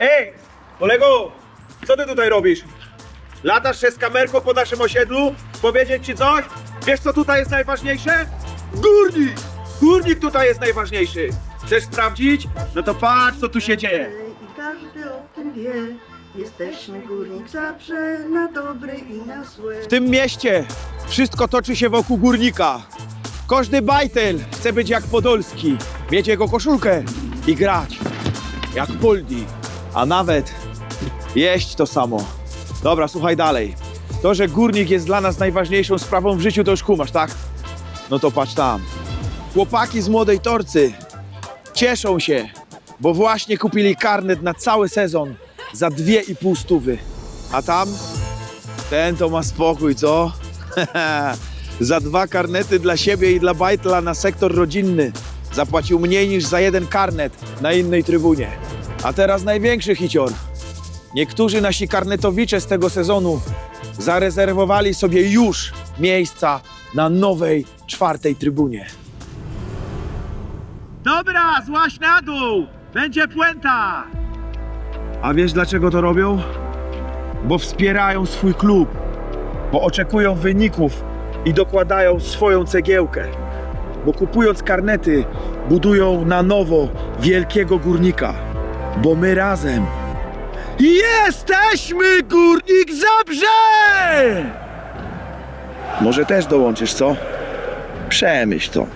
Ej, kolego, co ty tutaj robisz? Latasz się z kamerką po naszym osiedlu? Powiedzieć ci coś? Wiesz co tutaj jest najważniejsze? Górnik! Górnik tutaj jest najważniejszy. Chcesz sprawdzić? No to patrz co tu się dzieje. I każdy o tym wie. Jesteśmy górnik zawsze na i na. W tym mieście wszystko toczy się wokół górnika. Każdy bajtel chce być jak Podolski, mieć jego koszulkę i grać jak Poldi, a nawet jeść to samo. Dobra, słuchaj dalej. To, że górnik jest dla nas najważniejszą sprawą w życiu, to już kumasz, tak? No to patrz tam. Chłopaki z Młodej Torcy cieszą się, bo właśnie kupili karnet na cały sezon za dwie i pół stówy. A tam ten to ma spokój, co? za dwa karnety dla siebie i dla Bajtla na sektor rodzinny zapłacił mniej niż za jeden karnet na innej trybunie. A teraz największy hicior. Niektórzy nasi karnetowicze z tego sezonu zarezerwowali sobie już miejsca na nowej czwartej trybunie. Dobra, złaś na dół! Będzie puenta! A wiesz dlaczego to robią? bo wspierają swój klub, bo oczekują wyników i dokładają swoją cegiełkę, bo kupując karnety budują na nowo wielkiego górnika, bo my razem jesteśmy Górnik Zabrze! Może też dołączysz, co? Przemyśl to.